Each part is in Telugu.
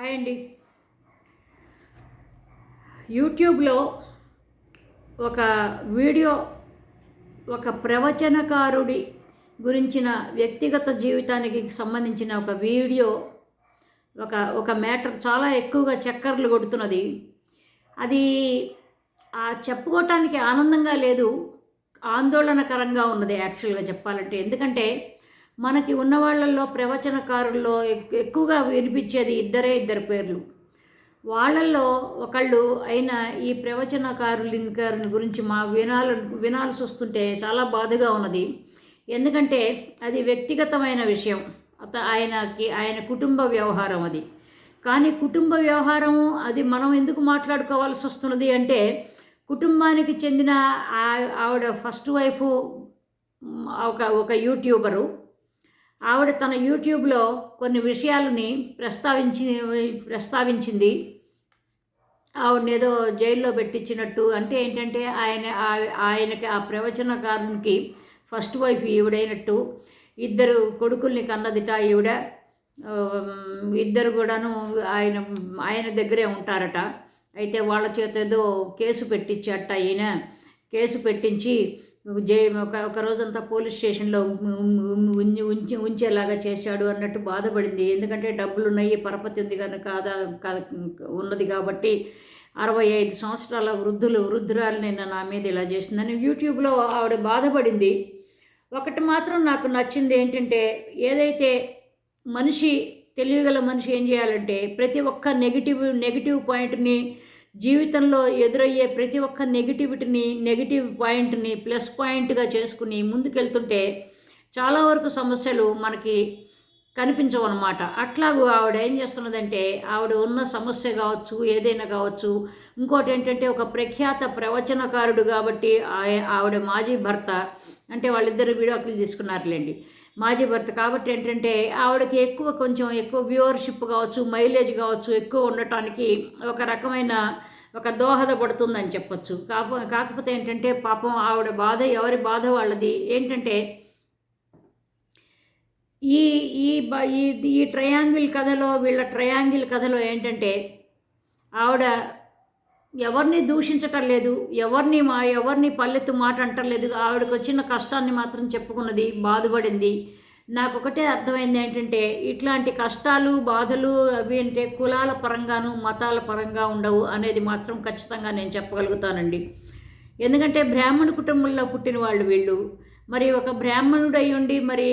హాయ్ అండి. యూట్యూబ్లో ఒక వీడియో ఒక ప్రవచనకారుడి గురించిన వ్యక్తిగత జీవితానికి సంబంధించిన ఒక వీడియో ఒక ఒక మ్యాటర్ చాలా ఎక్కువగా చక్కర్లు కొడుతున్నది. అది ఆ చెప్పుకోవటానికి ఆనందంగా లేదు ఆందోళనకరంగా ఉన్నది యాక్చువల్గా చెప్పాలంటే. ఎందుకంటే మనకి ఉన్న వాళ్ళల్లో ప్రవచనకారుల్లో ఎక్- ఎక్కువగా వినిపించేది ఇద్దరే ఇద్దరు పేర్లు. వాళ్ళల్లో ఒకళ్ళు అయిన ఈ ప్రవచనకారుల గారిని గురించి మా వినాల వినాల్సి వస్తుంటే చాలా బాధగా ఉన్నది. ఎందుకంటే అది వ్యక్తిగతమైన విషయం. అత ఆయనకి ఆయన కుటుంబ వ్యవహారం అది. కానీ కుటుంబ వ్యవహారము అది మనం ఎందుకు మాట్లాడుకోవాల్సి వస్తున్నది అంటే కుటుంబానికి చెందిన ఆ- ఆవిడ ఫస్ట్ వైఫ్ ఒక ఒక యూట్యూబరు. ఆవిడ తన యూట్యూబ్లో కొన్ని విషయాలని ప్రస్తావించి ప్రస్తావించింది. ఆవిడని ఏదో జైల్లో పెట్టించినట్టు. అంటే ఏంటంటే ఆయన ఆయనకి ఆ ప్రవచనకారునికి ఫస్ట్ వైఫ్ ఈవిడైనట్టు. ఇద్దరు కొడుకుల్ని కన్నదిట ఈవిడ. ఇద్దరు కూడాను ఆయన ఆయన దగ్గరే ఉంటారట. అయితే వాళ్ళ చేత ఏదో కేసు పెట్టించట ఈయన. కేసు పెట్టించి జై ఒక ఒక రోజంతా పోలీస్ స్టేషన్లో ఉంచి ఉంచి ఉంచేలాగా చేశాడు అన్నట్టు బాధపడింది. ఎందుకంటే డబ్బులు ఉన్నాయి పరపతి ఉంది కనుక కాదా కా- ఉన్నది కాబట్టి అరవై ఐదు సంవత్సరాల వృద్ధులు వృద్ధురాలు నిన్న నా మీద ఇలా చేసిందని యూట్యూబ్లో ఆవిడ బాధపడింది. ఒకటి మాత్రం నాకు నచ్చింది ఏంటంటే ఏదైతే మనిషి తెలివిగల మనిషి ఏం చేయాలంటే ప్రతి ఒక్క నెగిటివ్ నెగిటివ్ పాయింట్ని జీవితంలో ఎదురయ్యే ప్రతి ఒక్క నెగిటివిటీని నెగిటివ్ పాయింట్ని ప్లస్ పాయింట్గా చేసుకుని ముందుకెళ్తుంటే చాలా వరకు సమస్యలు మనకి కనిపించవు అనమాట అట్లాగూ ఆవిడ ఏం చేస్తున్నదంటే ఆవిడ ఉన్న సమస్య కావచ్చు ఏదైనా కావచ్చు ఇంకోటి ఏంటంటే ఒక ప్రఖ్యాత ప్రవచనకారుడు కాబట్టి ఆవిడ మాజీ భర్త అంటే వాళ్ళిద్దరు వీడియోలు తీసుకున్నారులేండి. మాజీ భర్త కాబట్టి ఏంటంటే ఆవిడకి ఎక్కువ కొంచెం ఎక్కువ వ్యూవర్షిప్ కావచ్చు మైలేజ్ కావచ్చు ఎక్కువ ఉండటానికి ఒక రకమైన ఒక దోహదపడుతుందని చెప్పొచ్చు. కాకపో కాకపోతే ఏంటంటే పాపం ఆవిడ బాధ ఎవరి బాధ వాళ్ళది? ఏంటంటే ఈ ఈ ఈ ట్రయాంగిల్ కథలో వీళ్ళ ట్రయాంగిల్ కథలో ఏంటంటే ఆవిడ ఎవరిని దూషించటం లేదు ఎవరిని మా ఎవరిని పల్లెత్తు మాట అంటలేదు ఆవిడకి వచ్చిన కష్టాన్ని మాత్రం చెప్పుకున్నది బాధపడింది. నాకు ఒకటే అర్థమైంది ఏంటంటే ఇట్లాంటి కష్టాలు బాధలు అవి అంటే కులాల పరంగాను మతాల పరంగా ఉండవు అనేది మాత్రం ఖచ్చితంగా నేను చెప్పగలుగుతానండి. ఎందుకంటే బ్రాహ్మణ కుటుంబంలో పుట్టిన వాళ్ళు వీళ్ళు. మరి ఒక బ్రాహ్మణుడై ఉండి మరి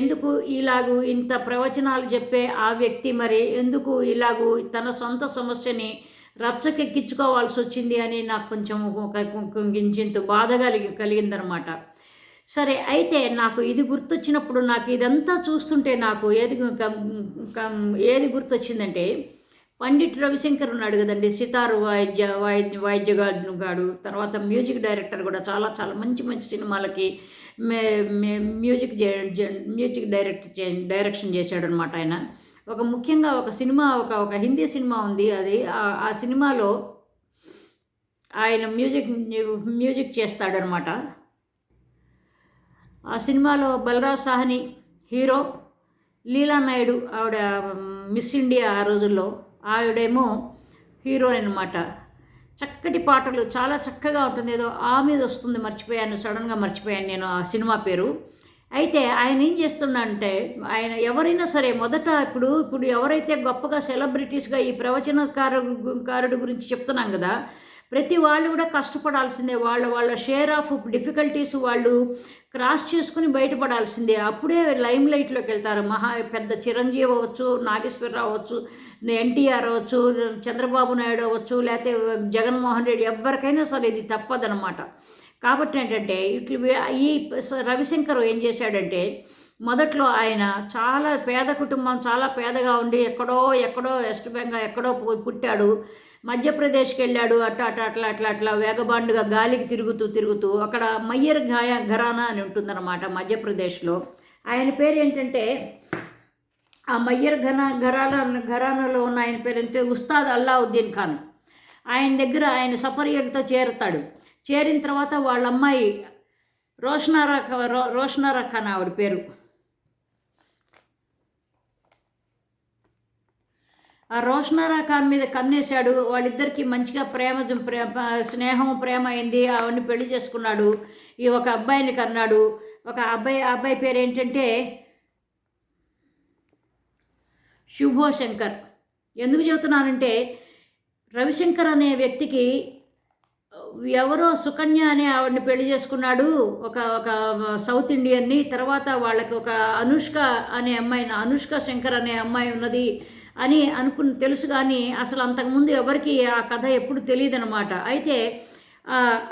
ఎందుకు ఇలాగూ ఇంత ప్రవచనాలు చెప్పే ఆ వ్యక్తి మరి ఎందుకు ఇలాగూ తన సొంత సమస్యని రచ్చకెక్కించుకోవాల్సి వచ్చింది అని నాకు కొంచెం కొంచెంత బాధ కలిగి కలిగిందనమాట. సరే అయితే నాకు ఇది గుర్తొచ్చినప్పుడు నాకు ఇదంతా చూస్తుంటే నాకు ఏది ఏది గుర్తొచ్చిందంటే పండిట్ రవిశంకర్ ఉన్నాడు కదండి సితారు వాయిద్య వాయిద్య వాయిద్యగాడు గాడు తర్వాత మ్యూజిక్ డైరెక్టర్ కూడా చాలా చాలా మంచి మంచి సినిమాలకి మే మ్యూజిక్ మ్యూజిక్ డైరెక్ట్ డైరెక్షన్ చేశాడు అనమాట ఆయన. ఒక ముఖ్యంగా ఒక సినిమా ఒక ఒక హిందీ సినిమా ఉంది. అది ఆ- సినిమాలో ఆయన మ్యూజిక్ మ్యూజిక్ చేస్తాడనమాట ఆ సినిమాలో బలరాజ్ సాహ్ని హీరో లీలా నాయుడు ఆవిడ మిస్ ఇండియా ఆ రోజుల్లో ఆవిడేమో హీరోయిన్ అనమాట చక్కటి పాటలు చాలా చక్కగా ఉంటుంది. ఏదో ఆ మీద వస్తుంది మర్చిపోయాను సడన్గా మర్చిపోయాను నేను ఆ సినిమా పేరు. అయితే ఆయన ఏం చేస్తున్నాడంటే ఆయన ఎవరైనా సరే మొదట ఇప్పుడు ఇప్పుడు ఎవరైతే గొప్పగా సెలబ్రిటీస్గా ఈ ప్రవచనకారు కారుడు గురించి చెప్తున్నాం కదా ప్రతి వాళ్ళు కూడా కష్టపడాల్సిందే. వాళ్ళ వాళ్ళ షేర్ ఆఫ్ డిఫికల్టీస్ వాళ్ళు క్రాస్ చేసుకుని బయటపడాల్సిందే. అప్పుడే లైమ్ లైట్లోకి వెళ్తారు. మహా పెద్ద చిరంజీవి అవ్వచ్చు నాగేశ్వరరావు అవ్వచ్చు ఎన్టీఆర్ అవ్వచ్చు చంద్రబాబు నాయుడు అవ్వచ్చు లేకపోతే జగన్మోహన్ రెడ్డి ఎవరికైనా సరే ఇది తప్పదనమాట కాబట్టి ఏంటంటే ఇట్లు ఈ స- రవిశంకర్ ఏం చేశాడంటే మొదట్లో ఆయన చాలా పేద కుటుంబం చాలా పేదగా ఉండి ఎక్కడో ఎక్కడో వెస్ట్ బెంగాల్ ఎక్కడో పుట్టాడు. మధ్యప్రదేశ్కి వెళ్ళాడు అట్ట అట్ట అట్లా అట్లా అట్లా వేగబాండుగా గాలికి తిరుగుతూ తిరుగుతూ అక్కడ మయ్యర్ ఘాయ ఘరానా అని ఉంటుందన్నమాట మధ్యప్రదేశ్లో. ఆయన పేరు ఏంటంటే ఆ మయ్యర్ ఘన ఘరానా ఘరానాలో ఉన్న ఆయన పేరు అంటే ఉస్తాద్ అల్లావుద్దీన్ ఖాన్. ఆయన దగ్గర ఆయన సపర్యలతో చేరుతాడు. చేరిన తర్వాత వాళ్ళ అమ్మాయి రోషనారా రో రోషనారా ఖాన్ ఆవిడ పేరు. ఆ రోషనారా ఖాన్ మీద కన్నేశాడు. వాళ్ళిద్దరికీ మంచిగా ప్రేమ ప్రేమ స్నేహం ప్రేమ అయింది. అవన్నీ పెళ్ళి చేసుకున్నాడు. ఈ ఒక అబ్బాయిని కన్నాడు. ఒక అబ్బాయి ఆ అబ్బాయి పేరు ఏంటంటే శుభో శంకర్ ఎందుకు చెబుతున్నానంటే రవిశంకర్ అనే వ్యక్తికి ఎవరో సుకన్య అనే ఆవిడని పెళ్ళి చేసుకున్నాడు ఒక ఒక సౌత్ ఇండియన్ని. తర్వాత వాళ్ళకి ఒక అనుష్క అనే అమ్మాయి అనుష్క శంకర్ అనే అమ్మాయి ఉన్నది అని అనుకుని తెలుసు కానీ అసలు అంతకుముందు ఎవరికి ఆ కథ ఎప్పుడు తెలియదు అనమాట అయితే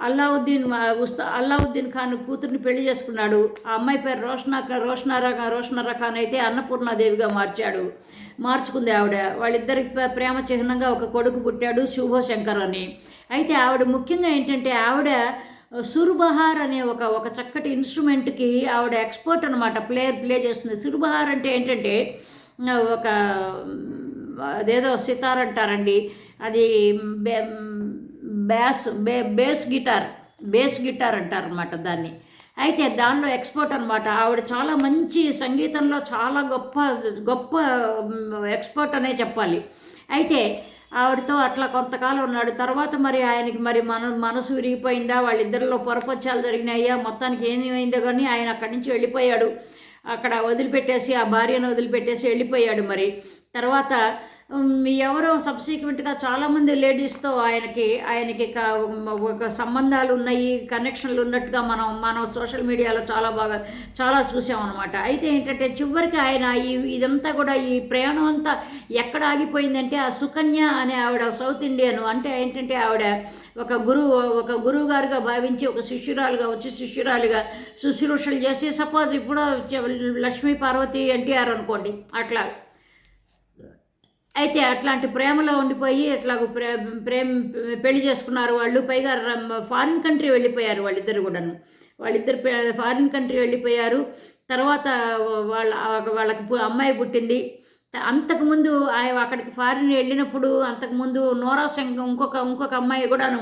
అల్లావుద్దీన్ ఉస్తా అల్లావుద్దీన్ ఖాన్ కూతుర్ని పెళ్ళి చేసుకున్నాడు. ఆ అమ్మాయి పేరు రోషనా రోషనారా రోషనారా ఖాన్ అయితే అన్నపూర్ణాదేవిగా మార్చాడు. మార్చుకుంది ఆవిడ. వాళ్ళిద్దరికి ప్రేమ చిహ్నంగా ఒక కొడుకు పుట్టాడు శుభశంకర్ అని. అయితే ఆవిడ ముఖ్యంగా ఏంటంటే ఆవిడ సురుబహార్ అనే ఒక ఒక చక్కటి ఇన్స్ట్రుమెంట్కి ఆవిడ ఎక్స్పర్ట్ అనమాట ప్లేయర్ ప్లే చేస్తుంది. సురుబహార్ అంటే ఏంటంటే ఒక అదేదో సితార్ అంటారండి. అది బ్యాస్ బే బేస్ గిటార్ బేస్ గిటార్ అంటారు అనమాట దాన్ని. అయితే దానిలో ఎక్స్పర్ట్ అనమాట ఆవిడ చాలా మంచి సంగీతంలో చాలా గొప్ప గొప్ప ఎక్స్పర్ట్ అనే చెప్పాలి. అయితే ఆవిడతో అట్లా కొంతకాలం ఉన్నాడు. తర్వాత మరి ఆయనకి మరి మన మనసు విరిగిపోయిందా? వాళ్ళిద్దరిలో పొరపచ్చాలు జరిగినాయా? మొత్తానికి ఏమైందో కానీ ఆయన అక్కడి నుంచి వెళ్ళిపోయాడు. అక్కడ వదిలిపెట్టేసి ఆ భార్యను వదిలిపెట్టేసి వెళ్ళిపోయాడు మరి. తర్వాత ఎవరో సబ్సీక్వెంట్గా చాలామంది లేడీస్తో ఆయనకి ఆయనకి ఒక సంబంధాలు ఉన్నాయి కనెక్షన్లు ఉన్నట్టుగా మనం మనం సోషల్ మీడియాలో చాలా బాగా చాలా చూసామన్నమాట అయితే ఏంటంటే చివరికి ఆయన ఈ ఇదంతా కూడా ఈ ప్రయాణం అంతా ఎక్కడ ఆగిపోయిందంటే ఆ సుకన్య అనే ఆవిడ సౌత్ ఇండియన్ అంటే ఏంటంటే ఆవిడ ఒక గురువు ఒక గురువు గారుగా భావించి ఒక శిష్యురాలుగా వచ్చి శిష్యురాలుగా శుశ్రూషలు చేసి సపోజ్ ఇప్పుడు లక్ష్మీ పార్వతి ఎన్టీఆర్ అనుకోండి అట్లా. అయితే అట్లాంటి ప్రేమలో ఉండిపోయి ఇట్లా ప్రే ప్రేమ పెళ్ళి చేసుకున్నారు వాళ్ళు. పైగా ఫారిన్ కంట్రీ వెళ్ళిపోయారు వాళ్ళిద్దరు కూడాను. వాళ్ళిద్దరు ఫారిన్ కంట్రీ వెళ్ళిపోయారు. తర్వాత వాళ్ళ వాళ్ళకి అమ్మాయి పుట్టింది. అంతకుముందు ఆయన అక్కడికి ఫారిన్ వెళ్ళినప్పుడు అంతకుముందు నోరా శంకర్ ఇంకొక ఇంకొక అమ్మాయి కూడాను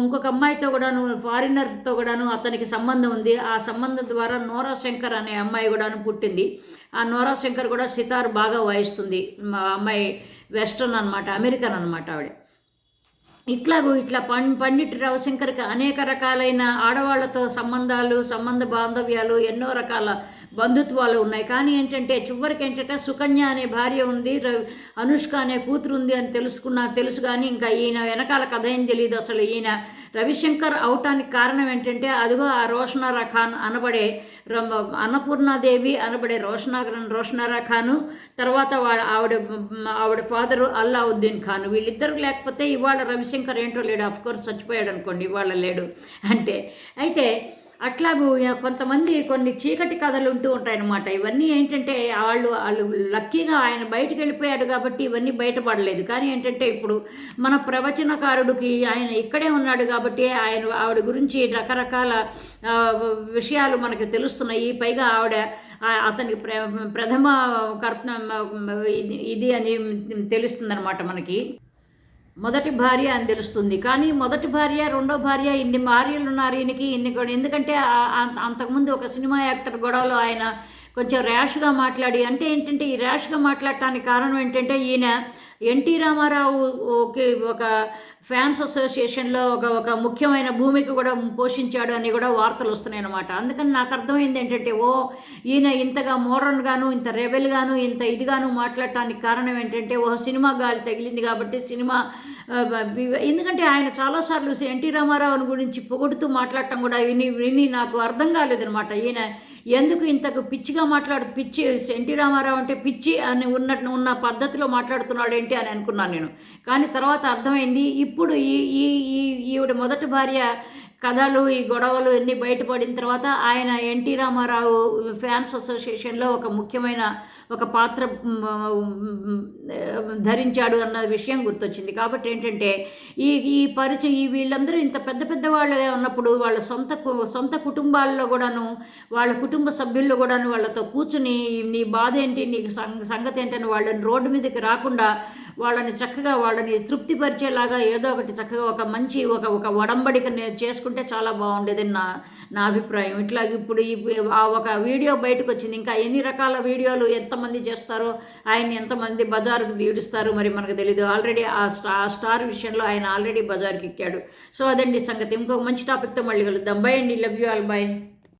ఇంకొక అమ్మాయితో కూడాను ఫారినర్తో కూడాను అతనికి సంబంధం ఉంది. ఆ సంబంధం ద్వారా నోరా శంకర్ అనే అమ్మాయి కూడాను పుట్టింది. ఆ నోరా శంకర్ కూడా సితార్ బాగా వాయిస్తుంది. మా అమ్మాయి వెస్టర్న్ అనమాట అమెరికన్ అనమాట ఆవిడ. ఇట్లాగూ ఇట్లా పం పండిట్ రవిశంకర్కి అనేక రకాలైన ఆడవాళ్ళతో సంబంధాలు సంబంధ బాంధవ్యాలు ఎన్నో రకాల బంధుత్వాలు ఉన్నాయి. కానీ ఏంటంటే చివరికి ఏంటంటే సుకన్య అనే భార్య ఉంది రవి అనుష్క అనే కూతురు ఉంది అని తెలుసుకున్నా తెలుసు కానీ ఇంకా ఈయన వెనకాల కథ ఏం తెలియదు అసలు. ఈయన రవిశంకర్ అవటానికి కారణం ఏంటంటే అదిగో ఆ రోషనారా ఖాన్ అనబడే అన్నపూర్ణాదేవి అనబడే రోషనా రోషనారా ఖాను తర్వాత ఆవిడ ఆవిడ ఫాదరు అల్లావుద్దీన్ ఖాన్. వీళ్ళిద్దరు లేకపోతే ఇవాళ రవిశంకర్ ఏంటో లేడు. అఫ్ కోర్స్ చచ్చిపోయాడు అనుకోండి ఇవాళ లేడు. అంటే అయితే అట్లాగూ కొంతమంది కొన్ని చీకటి కథలు ఉంటూ ఉంటాయన్నమాట. ఇవన్నీ ఏంటంటే వాళ్ళు వాళ్ళు లక్కీగా ఆయన బయటకు వెళ్ళిపోయాడు కాబట్టి ఇవన్నీ బయటపడలేదు. కానీ ఏంటంటే ఇప్పుడు మన ప్రవచనకారుడికి ఆయన ఇక్కడే ఉన్నాడు కాబట్టి ఆయన ఆవిడ గురించి రకరకాల విషయాలు మనకు తెలుస్తున్నాయి. పైగా ఆవిడ అతనికి ప్ర ప్రథమ కర్త ఇది- ఇది అని తెలుస్తుందన్నమాట మనకి. మొదటి భార్య అని తెలుస్తుంది. కానీ మొదటి భార్య రెండో భార్య ఇన్ని భార్యలు ఉన్నారు ఈయనకి ఇన్ని కూడా ఎందుకంటే అంతకుముందు ఒక సినిమా యాక్టర్ గొడవలో ఆయన కొంచెం ర్యాష్గా మాట్లాడి అంటే ఏంటంటే ఈ ర్యాష్గా మాట్లాడటానికి కారణం ఏంటంటే ఈయన ఎన్టీ రామారావు ఒక ఫ్యాన్స్ అసోసియేషన్లో ఒక ఒక ముఖ్యమైన భూమికి కూడా పోషించాడు అని కూడా వార్తలు వస్తున్నాయి అనమాట అందుకని నాకు అర్థమైంది ఏంటంటే ఓ ఈయన ఇంతగా మోడర్న్గాను ఇంత రెబెల్గాను ఇంత ఇదిగాను మాట్లాడటానికి కారణం ఏంటంటే ఓ సినిమా గాలి తగిలింది కాబట్టి సినిమా ఎందుకంటే ఆయన చాలాసార్లు ఎన్టీ రామారావుని గురించి పొగుడుతూ మాట్లాడటం కూడా విని విని నాకు అర్థం కాలేదనమాట ఈయన ఎందుకు ఇంతకు పిచ్చిగా మాట్లాడు పిచ్చి ఎన్టీ రామారావు అంటే పిచ్చి అని ఉన్నట్టు ఉన్న పద్ధతిలో మాట్లాడుతున్నాడు ఏంటి అని అనుకున్నాను నేను. కానీ తర్వాత అర్థమైంది ఇప్పుడు ఈ ఈ ఈ ఈవిడ మొదటి భార్య కథలు ఈ గొడవలు ఎన్ని బయటపడిన తర్వాత ఆయన ఎన్టీ రామారావు ఫ్యాన్స్ అసోసియేషన్లో ఒక ముఖ్యమైన ఒక పాత్ర ధరించాడు అన్న విషయం గుర్తొచ్చింది. కాబట్టి ఏంటంటే ఈ ఈ పరిచయం ఈ వీళ్ళందరూ ఇంత పెద్ద పెద్ద వాళ్ళు ఉన్నప్పుడు వాళ్ళ సొంత కు- సొంత కుటుంబాల్లో కూడాను వాళ్ళ కుటుంబ సభ్యుల్లో కూడాను వాళ్ళతో కూర్చుని నీ బాధ ఏంటి నీకు సంగతి ఏంటని వాళ్ళని రోడ్డు మీదకి రాకుండా వాళ్ళని చక్కగా వాళ్ళని తృప్తిపరిచేలాగా ఏదో ఒకటి చక్కగా ఒక మంచి ఒక ఒక వడంబడిక చేసుకుంటే చేసుకుంటే చాలా బాగుండేది నా నా అభిప్రాయం. ఇట్లా ఇప్పుడు ఈ ఆ ఒక వీడియో బయటకు వచ్చింది ఇంకా ఎన్ని రకాల వీడియోలు ఎంతమంది చేస్తారో ఆయన ఎంతమంది బజారుకు ఈడుస్తారు మరి మనకు తెలియదు ఆల్రెడీ ఆ స్టా ఆ స్టార్ విషయంలో ఆయన ఆల్రెడీ బజార్కి ఎక్కాడు సో అదండి సంగతి. ఇంకొక మంచి టాపిక్తో మళ్ళీ కలుద్దాం. బై అండి. Love you all by